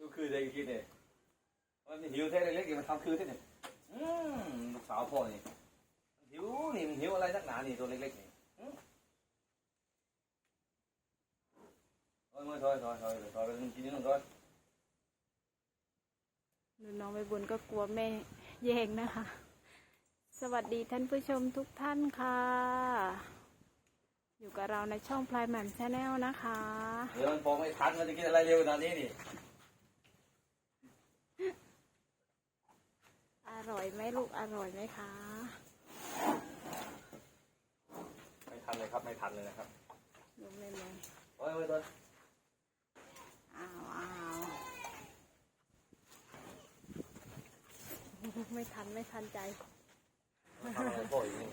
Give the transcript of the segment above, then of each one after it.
ดูคือเด็กกินเนี่ยมันหิวแท้เล็กๆมันทำคือแท้เนี่ยอืมลูกสาวพ่อนี่มันหิวนี่มันหิวอะไรนักหนานี่ตัวเล็กๆนี่อืมถอยมาถอยถอยถอยถอยไปกินนี่น้องถอยดูน้องใบบุญก็กลัวแม่แย่งนะคะ สวัสดีท่านผู้ชมทุกท่านค่ะ อยู่กับเราในช่องพลายแหม่มชาแนลนะคะ เดี๋ยวมันฟองไม่ทันมันจะกินอะไรเร็วขนาดนี้นี่ ร่อยไหมลูกอร่อยไหมคะไม่ทันเลยครับไม่ทันเลยนะครับลูกไม่ไหมถอยถอยถอยอ้าวอ้าวไม่ทันไม่ทันใจทำอะไรพ่ออยู่นี่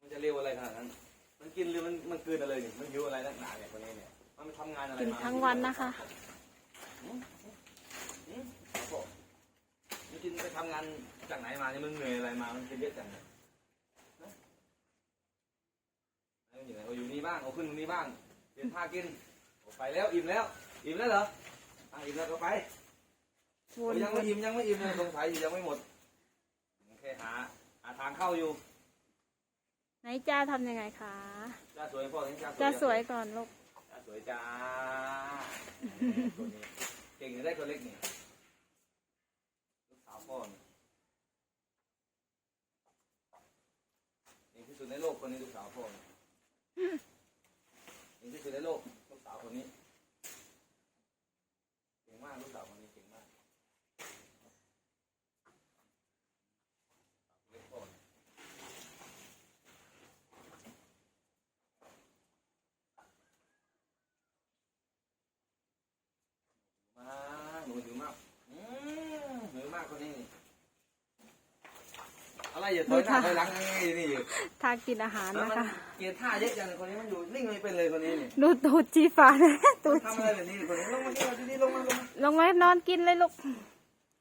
มันจะเร็วอะไรขนาดนั้นมัน กินหรือมันมันกลืนอะไรเนี่ยมันหิวอะไรนักหนาเนี่ยคนนี้เนี่ยมันทำงานอะไรกินมาทั้งวันนะคะ หืมครับผมมันกินไปทำงานจากไหนมาเนี่ยมันเหนื่อยอะไรมามันกินเยอะจังเนี่ยฮะเอาอยู่ไหนเอาอยู่นี่บ้างเอาขึ้นตรงนี้บ้างเปลี่ยนผ้ากินเอาไปแล้วอิ่มแล้ว อิ่มแล้วเหรออะอิ่มแล้วก็ไปวนยังวไม่นอิ่มยังไม่อิ่มยังสงสัยอยู่ยังไม่หมดแค่หาหาทางเข้าอยู่ ไหนจ้าทำยังไงคะจ้าสวยพ่อเห็นจ้าสวยจ้าสวยก่อนลูกจ้าสวยจ้าตัวนี้เก่งอยู่ได้ตัวเล็กนี่ลูกสาวพ่อนี่เก่งที่สุดในโลกคนนี้ลูกสาวพ่อนี่เก่งที่สุดในโลกลูกสาวคนนี้เก่งมากลูกสาวคนนี้เก่งมากเล็กพ่อนี่ มาหนูหิวมากอืมหิวมากคนนี้นี่ อะไรอย่าถอยหน้าถอยหลังไงนี่อยู่ทากินอาหารแล้วนะมันคะ เกลียดท่าเยอะจังเลยคนนี้มันอยู่นิ่งไม่เป็นเลยคนนี้นี่ดูตูดจีฟ้านะตูมันดทำจีอะไรแบบนี้คนนี้ลงมาที่นี่นี่ลงมาลงมาลงไว้นอนกินเลยลูก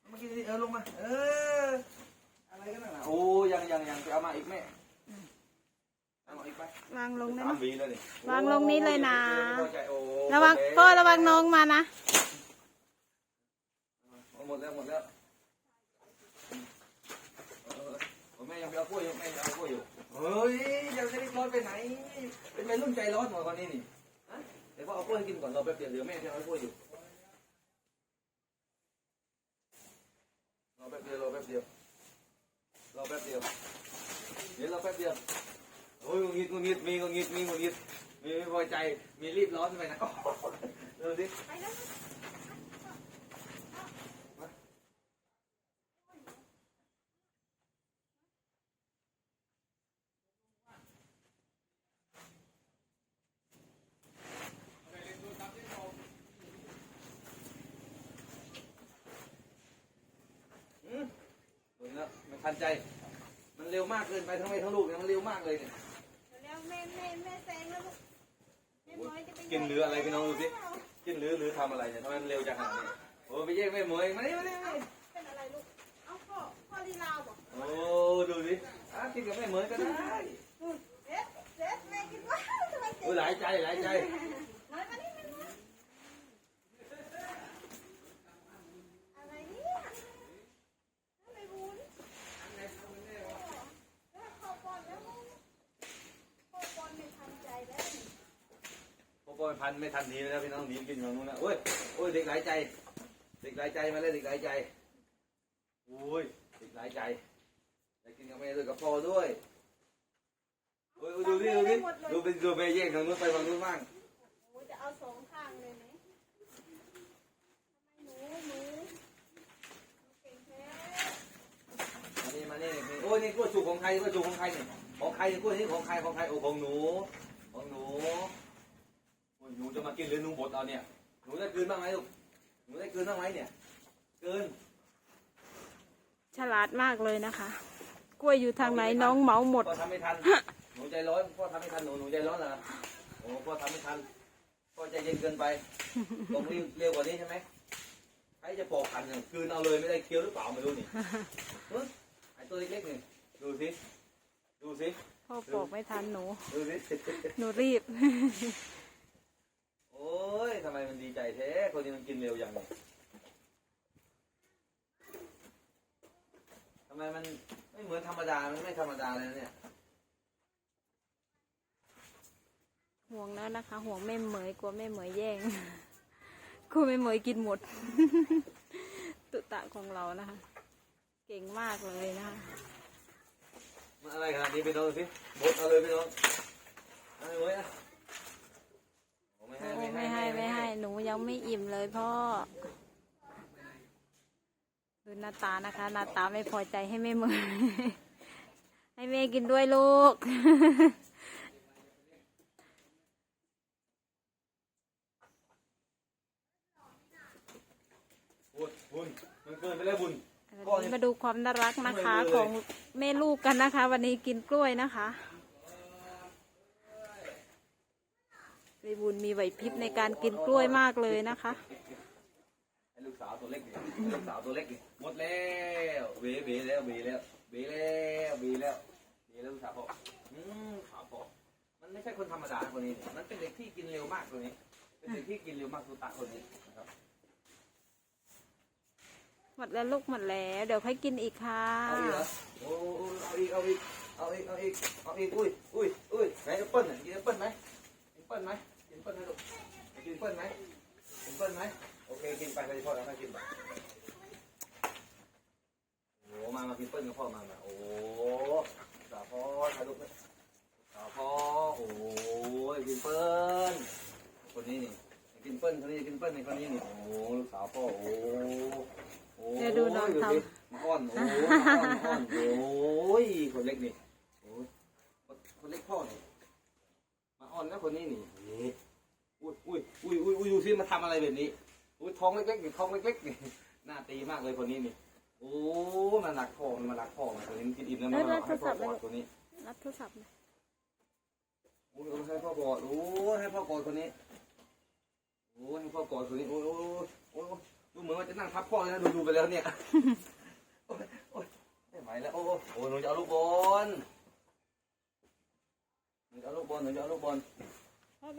ลงมากินนี่เออลงมา เอออะไรกันน่ะโอ้ยังยังยังไปเอามาอีกแม่เอามาอีกไปวางลงได้ไหสามมวีแล้วนี่วางลงนี้เลยนะ โอ้เข้าใจโอ้ระวังโอเคพ่อระวังน้องมานะ หมดแล้วหมดแล้วเออเออแม่ยังไปเอากล้วยอยู่แม่ยังเอากล้วยอยู่เฮ้ยยังจะได้ร้อนไปไหน เป็นวั ยรุ่นใจร้อนหมดคนนี้นี่ฮะเดี๋ยวพ่อเอากล้วยให้กินก่อนรอแป๊บเดียวเดี๋ยวแม่จะเอากล้วยอยู่รอแป๊บเดียวรอแป๊บเดียวรอแป๊บเดียวเดี๋ยวรอแป๊บเดียวโอ้ยงุนงิดงุนงิดมีงุนงิดมีงุนงิดมีไม่พอใจมีรีบร้อนไปนะดูสิอืมโดนแล้วไม่ ทันใจ มันเร็วมากเกินไปทั้งแม่ทั้งลูกเนี่ยมันเร็วมากเลยเนี่ยแล้วแม่แม่แม่แซงแล้วลูกแม่น้อยจะไปกินหรืออะไรพี่น้องดูสิกินหรือหรือทำอะไรเนี่ยทำไมมันเร็วจังขนาดนี้โอ้ไปแยกแม่เหมยมานี่มานี่มานี่เป็นอะไรลูก เอาพ่อพ่อลีลาวบอกโอ้ดูสิอะกินกับแม่เหมยก็ได้เด็ดเด็ดแม่กินว่าทำไมเด็โอ้ยหลายใจหลายใจน้อยมานี่มันน้อยอะไรเนี่ยทำไมวุ้นพ่อปอนแล้วพ่อปอนไม่ทันใจแล้ว พวกพันไม่ทันหนีแล้วพี่น้องหนีกินของนู้นนะโอ้ยโอ้ยเด็กหลายใจ เด็กหลายใจมาเลยเด็กหลายใจโอ้ยเด็กหลายใจอยากกินกับแม่ด้วยกับพ่อด้วยโอ้ยดูดิดูดิดูเป็นดูแม่แยกทางนู้นไปทางนู้นบ้างโอ้จะเอาสองข้างเลยไหมทำไมหนูหนูเก่งแท้มานี่มานี่นี่โอ้ยนี่กล้วยสุกของใครกล้วยสุกของใครเนี่ยของใครเนี่ยกล้วยนี่ของใครของใครโอ้ของหนูของหนูโอ้ย หนูจะมากินหรือหนูบดเอาเนี่ย หนูได้กลืนบ้างไหมลูก หนูได้กลืนบ้างไหมเนี่ย เกิน ฉลาดมากเลยนะคะ กล้วยอยู่ทางไหนน้องเหมาหมด พ่อทำไม่ทัน หนูใจร้อน พ่อทำไม่ทัน หนูหนูใจร้อนเหรอโอ้พ่อทำไม่ทัน พ่อใจเย็นเกินไปต้องรีบเร็วกว่านี้ใช่ไหมใครจะปอกพันเนี่ยกลืนเอาเลยไม่ได้เคี้ยวหรือเปล่าไม่รู้นี่เฮ้ยไอตัวเล็กๆนี่ ดูสิ ดูสิ พ่อปอกไม่ทันหนู ดูสิ หนูรีบโอ้ยทำ ไมมันดีใจแท้คนนี้มันกินเร็วอย่างนี้ทำไมมันไม่เหมือนธรรมดา มันไม่ธรรมดาเลยนะเนี่ย ห่วงแล้วนะคะ ห่วงแม่เหมยกลัวแม่เหมยแย่งกลัวแม่เหมยกินหมด ตุตะของเรานะคะ เก่งมากเลยนะคะมันอะไรขนาดนี้ไปโดนสิบดเอาเลยไปโดนเอะไรเว้ยอะ โอ้ไม่ให้โอ้ไม่ให้ไม่ให้ หนูยังไม่อิ่มเลยพ่อดูหน้าตานะคะหน้าตาไม่พอใจให้แม่เหมยให้แม่กินด้วยลูก บุญบุญมันเกินไปแล้วบุญ วันนี้มาดูความน่ารักนะคะไม่เลยของแม่ลูกกันนะคะ วันนี้กินกล้วยนะคะ รีบุญมีไหวพริบในการกินกล้วยมากเลยนะคะไอ้ลูกสาวตัวเล็กนี่ลูกสาวตัวเล็กนี่หมดแล้วเบเบแล้วเบแล้วเบแล้วเบแล้วเบแล้วลูกสาวพ่ออืมขาวพ่อมันไม่ใช่คนธรรมดาคนนี้นี่มันเป็นเด็กที่กินเร็วมากตัวนี้ เป็นเด็กที่กินเร็วมากตัวตาคนนี้นะครับหมดแล้วลูกหมดแล้ว เดี๋ยวค่อยกินอีกค่ะเอาอีกเหรอโอ้เอาอีกเอาอีกเอาอีกเอาอีกเอาอีกอุ้ยอุ้ยอุ้ยไหนแอปเปิ้ลน่ะกินแอปเปิ้ลไหมกินแอปเปิ้ลไหมกินแอป เปิ้ลไหมลูกกินเปิ้ลไหมกินเปิ้ลไหมโอเคกินไปไปพ่อแล้วให้กินไปโอ้มา มากินเปิ้ลกับพ่อมามาโอ้สาวพ่อถ่ายรูปเลยสาวพ่อโอ้ยกินเปิ้ลคนนี้นี่กินเปิ้ลคนนี้กินเปิ้ลในคนนี้นี่โอ้ลูกสาวพ่อโอ้โอ้ดูน้องทำมาอ้อนโอ้มาอ้อนมาอ้อนโอ้ยคนเล็กนี่โอ้คนเล็กพ่อนี่มาอ้อนนะคนนี้นี่นี่ อุ้ยอุ้ยอุ้ยอุ้ยอุ้ยดูสิมาทำอะไรแบบนี้อุ้ยท้องเล็กๆนี่ท้องเล็กๆนี่หน้าตีมากเลยคนนี้นี่โอ้มันหนักคอมันมาหนักคอมันตัวนี้มันกินอิ่มแล้วมันมาให้พ่อกอดตัวนี้รับโทรศัพท์หน่อยโอ้ยให้พ่อกอดโอ้ยให้พ่อกอดคนนี้โอ้ยให้พ่อกอดคนนี้โอ้ยโอ้ยโอ้ยดูเหมือนว่าจะนั่งทับพ่อเลยนะดูดูไปแล้วเนี่ยโอ้ยโอ้ยไม่ไหวแล้วโอ้ยโอ้ยหนูจะเอาลูกบอลหนูจะเอาลูกบอลหนูจะเอาลูกบอล พ่อไ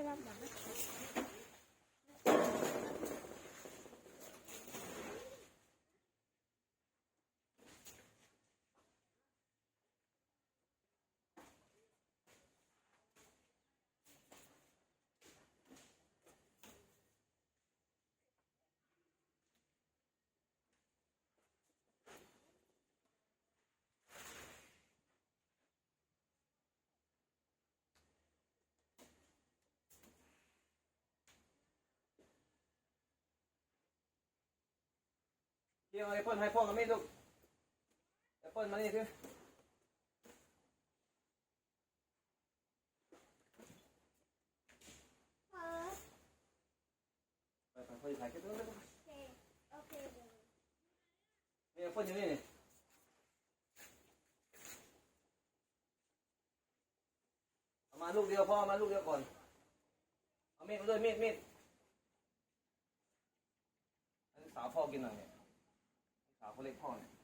พี่เที่ยวไอ้เปิ้ลให้พ่อกับแม่ลูกแอปเปิ้ลมานี่สิเอไปไปพ่อจะถ่ายคลิปด้วยโอเคโอเคเดี๋ยวนี่แอปเปิ้ลอยู่นี่นี่เอามาลูกเดียวพ่อมาลูกเดียวก่อน เอามีดมาด้วยมีดมีดอันนี้สาวพ่อกินหน่อยเนี่ย สาวค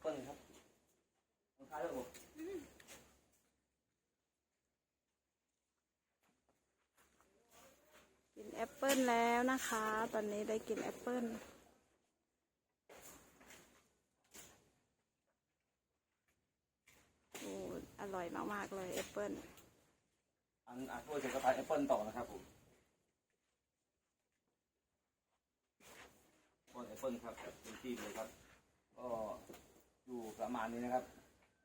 เล็กพ่อเนี่ยแอปเปิ้ลครับต้องทายด้วยผมกินแอปเปิลแล้วนะคะ ตอนนี้ได้กินแอปเปิลโอ้อร่อยมาก ๆ เลยแอปเปิลอันอะช่วยเสร็จก็ทายแอปเปิ้ลต่อนะครับผมต้นแอปเปิ้ลครับเป็นที่เลยครับก็ อยู่ประมาณนี้นะครับ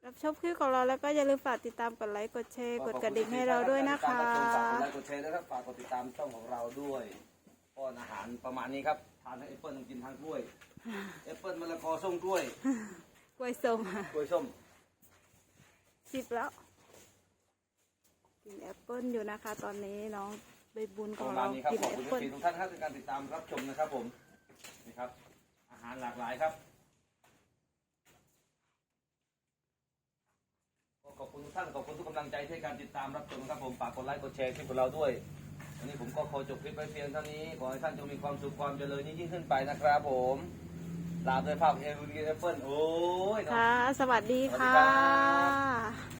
รับชมคลิปของเราแล้วก็อย่าลืมฝากติดตามกดไลค์กดแชร์กดกระดิ่งให้เราด้วยนะคะฝากกดไลค์กดแชร์นะครับฝากกดติดตามช่องของเราด้วยป้อนอาหารประมาณนี้ครับทานทั้งแอปเปิ้ลต้องกินทั้งกล้วยแอปเปิ้ลมะละกอส้มกล้วยกล้วยส้มกล้วยส้มสิบแล้วกินแอปเปิ้ลอยู่นะคะ ตอนนี้น้องใบบุญขปองระมาเราณนี้ครับกินขอบแอคุปณเปิ้ลทีทุกท่านครับในการติดตามรับชมนะครับผมนี่ครับอาหารหลากหลายครับ ก็ขอบ คุณทุกท่านขอบคุณทุกกำลังใจที่การติดตามรับชมนะครับผมฝากกดไลค์กดแชร์คลิปของเราด้วยวันนี้ผมก็ขอจบคลิปไว้เพียงเท่านี้ขอให้ท่านจงมีความสุขความเจริญยิ่งๆขึ้นไปนะครับผมลาด้วยภาพเอรูดีแอปเปิลโอ้ยค่ะ สวัสดีสวัสดีค่ครัะ